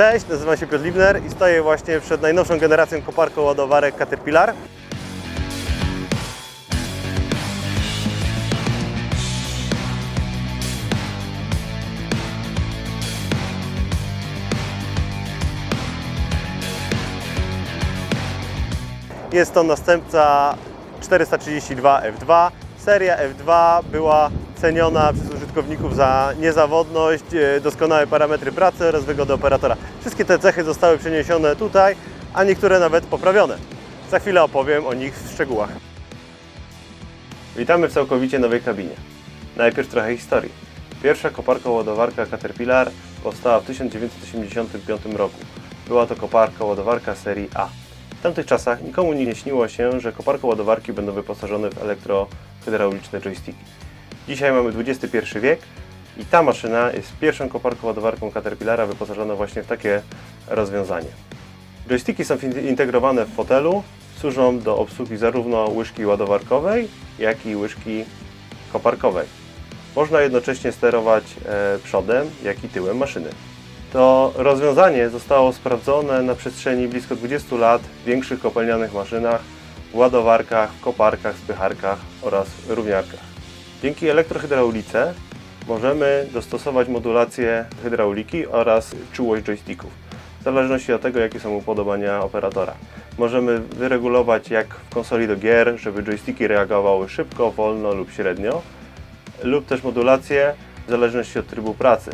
Cześć, nazywam się Piotr Libner i stoję właśnie przed najnowszą generacją koparko-ładowarek Caterpillar. Jest to następca 432 F2. Seria F2 była ceniona przez użytkowników za niezawodność, e, doskonałe parametry pracy oraz wygodę operatora. Wszystkie te cechy zostały przeniesione tutaj, a niektóre nawet poprawione. Za chwilę opowiem o nich w szczegółach. Witamy w całkowicie nowej kabinie. Najpierw trochę historii. Pierwsza koparka-ładowarka Caterpillar powstała w 1985 roku. Była to koparka-ładowarka serii A. W tamtych czasach nikomu nie śniło się, że koparko-ładowarki będą wyposażone w elektrohydrauliczne joysticki. Dzisiaj mamy XXI wiek i ta maszyna jest pierwszą koparką-ładowarką Caterpillara wyposażona właśnie w takie rozwiązanie. Joysticki są integrowane w fotelu, służą do obsługi zarówno łyżki ładowarkowej, jak i łyżki koparkowej. Można jednocześnie sterować e, przodem, jak i tyłem maszyny. To rozwiązanie zostało sprawdzone na przestrzeni blisko 20 lat w większych kopalnianych maszynach, ładowarkach, koparkach, spycharkach oraz równiarkach. Dzięki elektrohydraulice możemy dostosować modulację hydrauliki oraz czułość joysticków, w zależności od tego, jakie są upodobania operatora. Możemy wyregulować jak w konsoli do gier, żeby joysticki reagowały szybko, wolno lub średnio, lub też modulację w zależności od trybu pracy.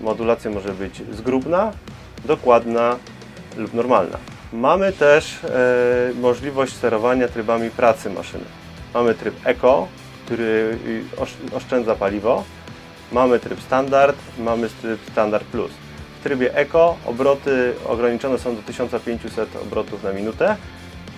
Modulacja może być zgrubna, dokładna lub normalna. Mamy też e, możliwość sterowania trybami pracy maszyny. Mamy tryb Eco, który y, osz- oszczędza paliwo. Mamy tryb standard, mamy tryb standard plus. W trybie Eco obroty ograniczone są do 1500 obrotów na minutę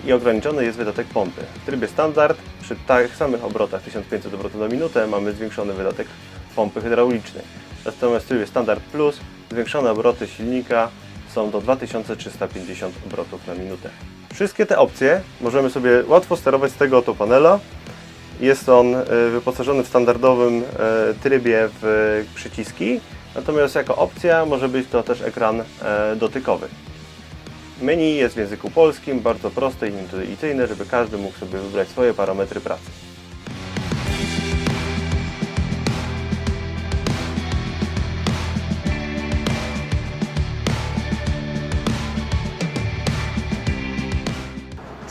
i ograniczony jest wydatek pompy. W trybie standard przy tych samych obrotach 1500 obrotów na minutę mamy zwiększony wydatek pompy hydraulicznej. Natomiast w trybie standard plus zwiększone obroty silnika są do 2350 obrotów na minutę. Wszystkie te opcje możemy sobie łatwo sterować z tego oto panela. Jest on e, wyposażony w standardowym e, trybie w przyciski, natomiast jako opcja może być to też ekran e, dotykowy. Menu jest w języku polskim, bardzo proste i intuicyjne, żeby każdy mógł sobie wybrać swoje parametry pracy.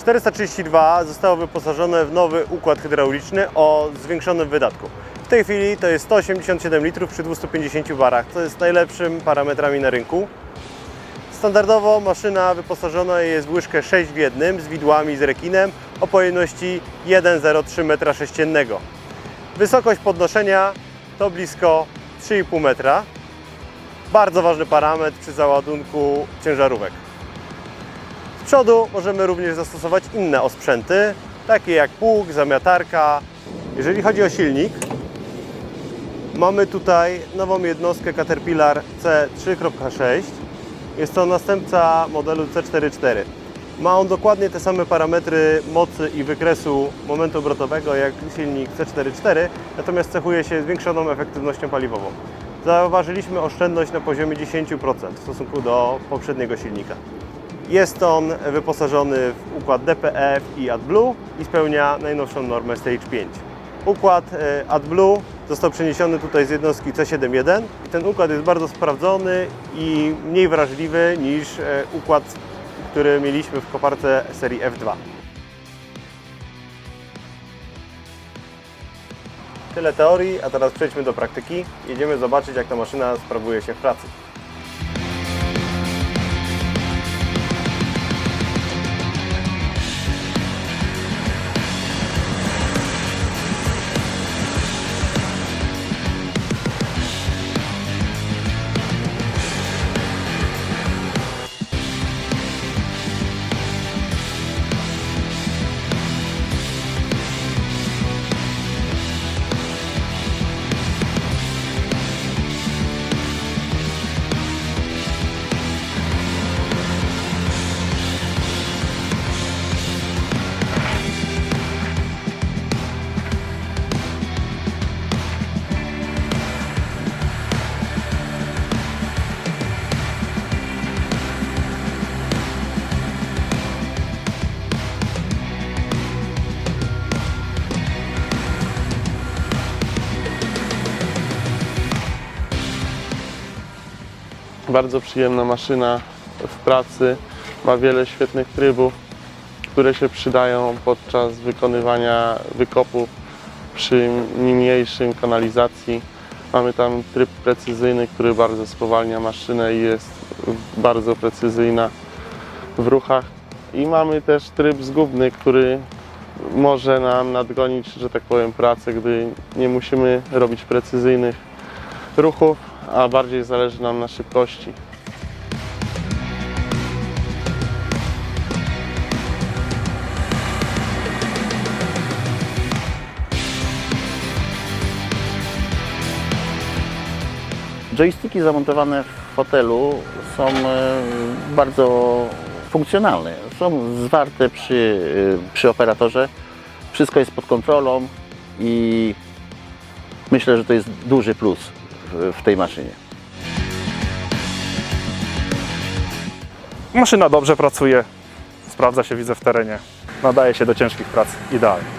...432 zostało wyposażone w nowy układ hydrauliczny o zwiększonym wydatku. W tej chwili to jest 187 litrów przy 250 barach, co jest najlepszym parametrami na rynku. Standardowo maszyna wyposażona jest w łyżkę 6 w 1 z widłami z rekinem o pojemności 1,03 m3. Wysokość podnoszenia to blisko 3,5 metra. Bardzo ważny parametr przy załadunku ciężarówek. Przodu możemy również zastosować inne osprzęty, takie jak pług, zamiatarka. Jeżeli chodzi o silnik, mamy tutaj nową jednostkę Caterpillar C3.6. Jest to następca modelu C44. Ma on dokładnie te same parametry mocy i wykresu momentu obrotowego jak silnik C44, natomiast cechuje się zwiększoną efektywnością paliwową. Zauważyliśmy oszczędność na poziomie 10% w stosunku do poprzedniego silnika. Jest on wyposażony w układ DPF i AdBlue i spełnia najnowszą normę Stage 5. Układ e, AdBlue został przeniesiony tutaj z jednostki C71 i ten układ jest bardzo sprawdzony i mniej wrażliwy niż e, układ, który mieliśmy w koparce serii F2. Tyle teorii, a teraz przejdźmy do praktyki. Jedziemy zobaczyć, jak ta maszyna sprawuje się w pracy. Bardzo przyjemna maszyna w pracy. Ma wiele świetnych trybów, które się przydają podczas wykonywania wykopów przy mniejszym kanalizacji. Mamy tam tryb precyzyjny, który bardzo spowalnia maszynę i jest bardzo precyzyjna w ruchach. I mamy też tryb zgubny, który może nam nadgonić, że tak powiem, pracę, gdy nie musimy robić precyzyjnych ruchów, a bardziej zależy nam na szybkości. Joysticki zamontowane w fotelu są e, bardzo funkcjonalne. Są zwarte przy, e, przy operatorze. Wszystko jest pod kontrolą i myślę, że to jest duży plus w tej maszynie. Maszyna dobrze pracuje, sprawdza się, widzę w terenie. Nadaje się do ciężkich prac idealnie.